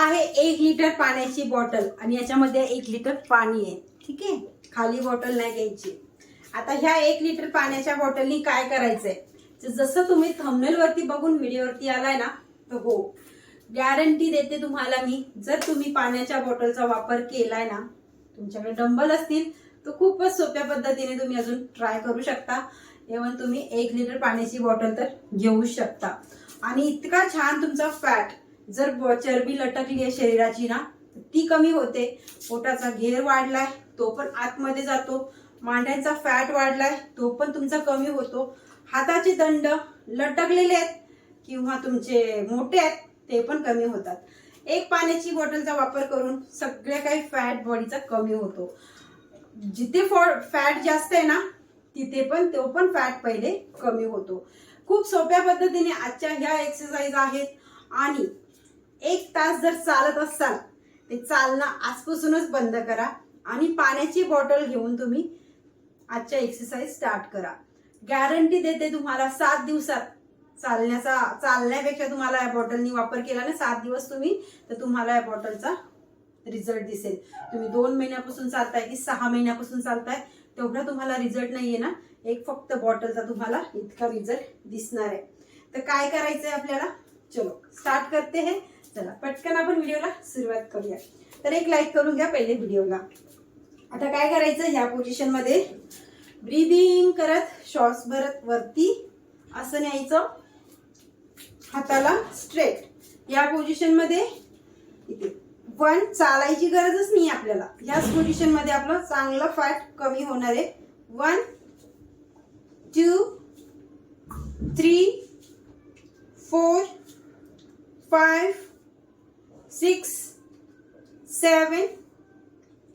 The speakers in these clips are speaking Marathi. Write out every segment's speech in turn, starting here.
आहे एक लिटर पाण्याची बॉटल आणि याच्यामध्ये एक लिटर पाणी आहे. ठीक आहे? खाली बॉटल नाही घ्यायची. आता ह्या एक लिटर पाण्याच्या बॉटलनी काय करायचंय? जसं तुम्ही थंबनेल वरती बघून व्हिडिओवरती आलाय ना तर हो. गॅरंटी देते तुम्हाला मी जर तुम्ही पाण्याच्या बॉटलचा वापर केलाय ना तुमच्याकडे डंबल असतील तर खूपच सोप्या पद्धतीने तुम्ही अजून ट्राय करू शकता. इव्हन तुम्ही एक लिटर पाण्याची बॉटल तर घेऊ शकता. आणि इतका छान तुमचा फॅट जर चरबी लटकली आहे शरीराची ना ती कमी होते. पोटाचा घेर वाढलाय तो पण आतमध्ये जातो. मांड्यांचा फॅट वाढलाय तो पण तुमचा कमी होतो. हाताचे दंड लटकलेले आहेत किंवा तुमचे मोठे आहेत ते पण कमी होतात. एक पाण्याची बॉटलचा वापर करून सगळ्या काही फॅट बॉडीचा कमी होतो. जिथे फॅट जास्त आहे ना तिथे पण तो पण फॅट पहिले कमी होतो. खूप सोप्या पद्धतीने आजच्या ह्या एक्सरसाइज आहेत. आणि एक तास जर चालत असाल ते चालणं आजपासूनच बंद करा आणि पाण्याची बॉटल घेऊन तुम्ही आजच्या एक्सरसाइज स्टार्ट करा. गॅरंटी देते तुम्हाला सात दिवसात चालण्याचा चालण्यापेक्षा तुम्हाला या बॉटलनी वापर केला ना सात दिवस तुम्ही तर तुम्हाला या बॉटलचा रिझल्ट दिसेल. तुम्ही दोन महिन्यापासून चालताय की सहा महिन्यापासून चालताय तेवढा तुम्हाला रिझल्ट नाहीये ना. एक फक्त बॉटलचा तुम्हाला इतका रिझल्ट दिसणार आहे. तर काय करायचंय आपल्याला? चलो स्टार्ट करते हे. चला पटकन आपण व्हिडिओला सुरुवात करूया. तर एक लाईक करून घ्या पहिले व्हिडिओला. आता काय करायचं? ह्या पोझिशनमध्ये ब्रीदिंग करत श्वास भरत वरती असं न्यायचं. हाताला स्ट्रेट या पोझिशनमध्ये इथे पण चालायची गरजच नाही आपल्याला. ह्याच पोझिशनमध्ये आपलं चांगलं फॅट कमी होणार आहे. One two three four five six seven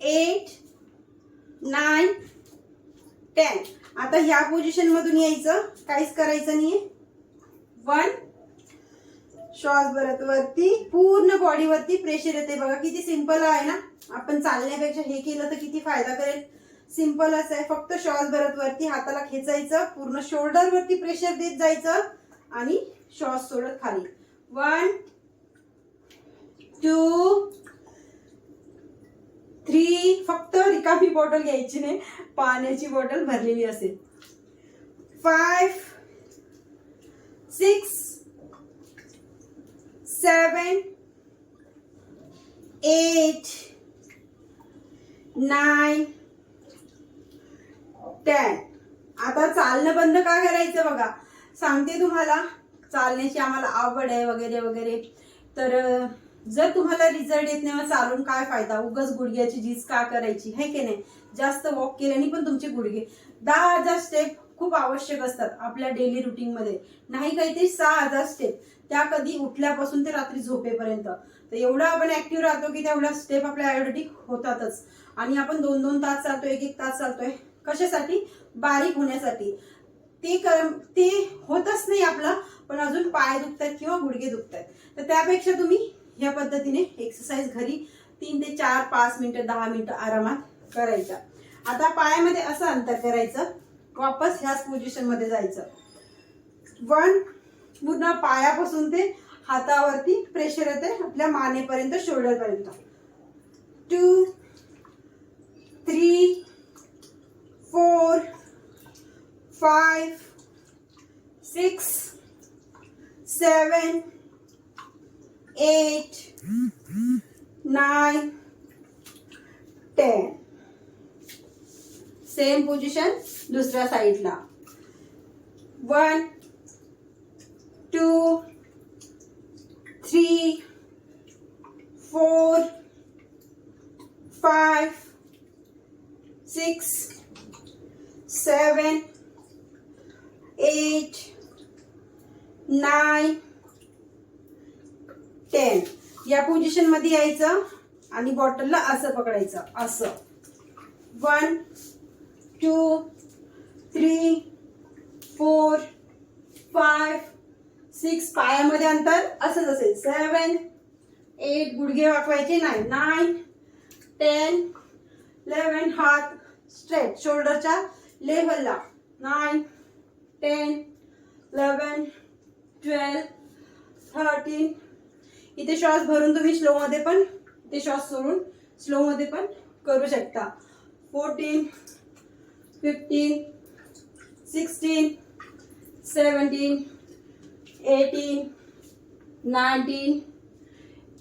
eight nine ten. आता ह्या पोझिशन मधून यायचं. काहीच करायचं नाहीये. वन. श्वास भरत वरती पूर्ण बॉडीवरती प्रेशर येते बघा किती सिंपल आहे ना? आपण चालण्यापेक्षा हे केलं तर किती फायदा करेल. सिंपल असं आहे. फक्त श्वास भरत वरती हाताला खेचायचं पूर्ण शोल्डर वरती प्रेशर देत जायचं आणि श्वास सोडत खाली. वन टू थ्री फक्त रिकामी बॉटल घ्यायची नाही. पाण्याची बॉटल भरलेली असेल. Five six seven eight nine ten आता चालणं बंद का करायचं बघा? सांगते तुम्हाला. चालण्याची आम्हाला आवड आहे वगैरे वगैरे. तर जर तुम्हाला रिझल्ट येत नाही मग चालून काय फायदा? उगच गुडघ्याची झीज का करायची? हे की नाही? जास्त वॉक केल्याने पण तुमचे गुडघे. दहा हजार स्टेप खूप आवश्यक असतात आपल्या डेली रुटीन मध्ये. नाही ते सहा हजार स्टेप त्या कधी उठल्यापासून ते रात्री झोपेपर्यंत. तर एवढं आपण ऍक्टिव्ह राहतो की तेवढ्या स्टेप आपल्या आयोडेटिक होतातच. आणि आपण दोन दोन तास चालतोय एक एक तास चालतोय. कशासाठी? बारीक होण्यासाठी. ते कर ते होतच नाही आपलं पण अजून पाय दुखतात किंवा गुडघे दुखतात तर त्यापेक्षा तुम्ही ह्या पद्धतीने एक्सरसाइज घरी तीन ते चार पाच मिनिटं दहा मिनिटं आरामात करायच्या आता पायामध्ये असं अंतर करायचं वापस ह्याच पोझिशनमध्ये जायचं. वन पूर्ण पायापासून ते हातावरती प्रेशर येते आपल्या मानेपर्यंत शोल्डरपर्यंत two three four five six seven eight nine ten same position दुसऱ्या साईडला one two three four five six seven eight nine ten या पोझिशनमध्ये यायचं आणि बॉटलला असं पकडायचं. असं. One two three four five six पायामध्ये अंतर असंच असेल. सेवन एट गुडघे वाकवायचे नाही. नाईन टेन इलेवन हात स्ट्रेट शोल्डरच्या लेवलला nine ten eleven twelve thirteen इथे श्वास भरून तुम्ही स्लोमध्ये पण इथे श्वास सोडून स्लोमध्ये पण करू शकता. Fourteen fifteen sixteen seventeen eighteen nineteen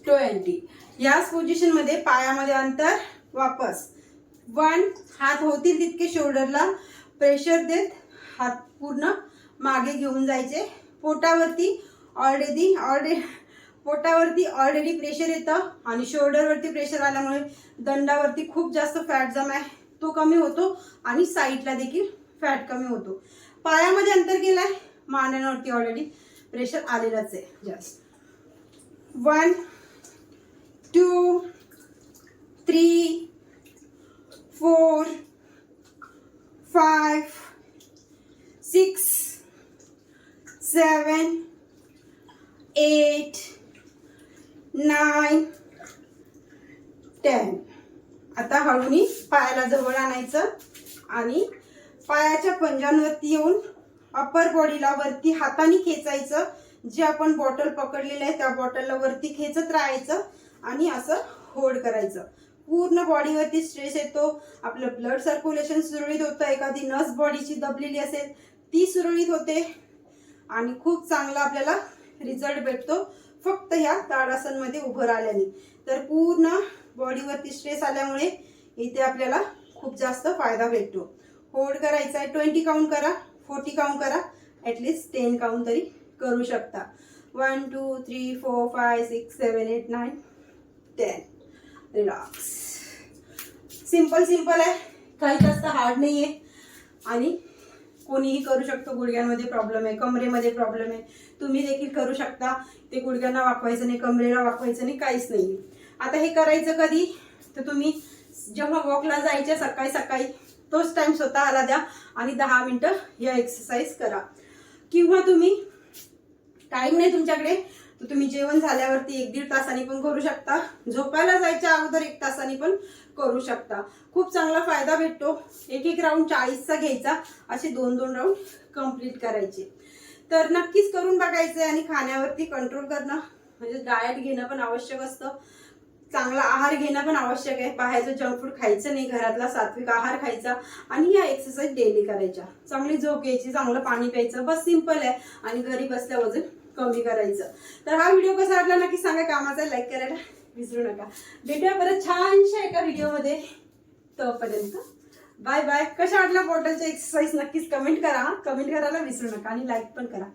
twenty याच पोझिशनमध्ये पायामध्ये अंतर वापस. वन हात होतील तितके शोल्डरला प्रेशर देत हात पूर्ण मागे घेऊन जायचे. पोटावरती ऑलरेडी ऑलरेडी पोटावरती ऑलरेडी प्रेशर येतं आणि शोल्डरवरती प्रेशर आल्यामुळे दंडावरती खूप जास्त फॅट जमा आहे. तो कमी होतो आणि साईडला देखील फॅट कमी होतो. पायामध्ये अंतर केलंय. मांड्यांवरती ऑलरेडी प्रेशर आलेलंच आहे. जास्त one two three four five six seven eight nine ten आता हळूनी पायाला जवळ आणायचं आणि पायाच्या पंजांवरती येऊन अपर बॉडीला वरती हाताने खेचायचं. जे आपण बॉटल पकडलेलं आहे त्या बॉटलला वरती खेचत राहायचं आणि असं होल्ड करायचं. पूर्ण बॉडीवरती स्ट्रेस येतो. आपलं ब्लड सर्क्युलेशन सुरळीत होतं. एखादी नस बॉडीची दबलेली असेल ती सुरळीत होते. आणि खूप चांगला आपल्याला रिझल्ट भेटतो. फक्त ह्या ताडासनमध्ये उभं राहिल्याने. तर पूर्ण बॉडीवरती स्ट्रेस आल्यामुळे इथे आपल्याला खूप जास्त फायदा भेटतो. होल्ड करायचा आहे ट्वेंटी काउंट करा फोर्टी काउंट करा ॲटलिस्ट टेन काउंट तरी करू शकता. One two three four five six seven eight nine ten relax simple simple आहे. काही जास्त हार्ड नाही आहे आणि कोणीही करू शकतो गुडघ्यांमध्ये प्रॉब्लेम आहे कमरेमध्ये प्रॉब्लेम आहे. तुम्ही देखील करू शकता. ते गुडघ्यांना वाकवायचं नाही कमरेला वाकवायचं नाही काहीच नाही आता हे करायचं कधी? तर तुम्ही जेव्हा वॉकला जायचे सकाळी सकाळी तोच टाइम स्वतःला द्या आणि दहा मिनटं या एक्सरसाइज करा. किंवा तुम्ही टाइम नाही तुमच्याकडे तर तुम्ही जेवण झाल्यावरती एक दीड तासांनी पण करू शकता. झोपायला जायच्या अगोदर एक तासांनी पण करू शकता. खूप चांगला फायदा भेटतो. एक एक राऊंड चाळीसचा घ्यायचा. असे दोन दोन राऊंड कंप्लीट करायचे. तर नक्कीच करून बघायचं आणि खाण्यावरती कंट्रोल करणं म्हणजे डायट घेणं पण आवश्यक असतं. चांगला आहार घेणं पण आवश्यक आहे. बाहेरचं जंक फूड खायचं नाही घरातला सात्विक आहार खायचा आणि या एक्सरसाइज डेली करायच्या. चांगली झोप घ्यायची चांगलं पाणी प्यायचं बस सिंपल आहे आणि घरी बसल्या वजन कमी करायचं. तर हा व्हिडिओ कसा वाटला नक्की सांगा कामाचा लाईक करायला विसरू नका. भेटूया परत छानशा एका व्हिडिओमध्ये तोपर्यंत बाय बाय कशा वाटला बॉटलच्या एक्सरसाइज नक्कीच कमेंट करा. कमेंट करायला विसरू नका आणि लाईक पण करा.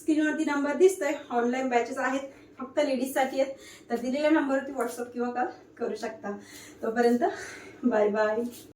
स्क्रीनवरती नंबर दिसतोय. ऑनलाईन बॅचेस आहेत. फक्त लेडीजसाठी आहेत. तर दिलेल्या नंबरवरती व्हॉट्सअप किंवा कॉल करू शकता. तोपर्यंत बाय बाय.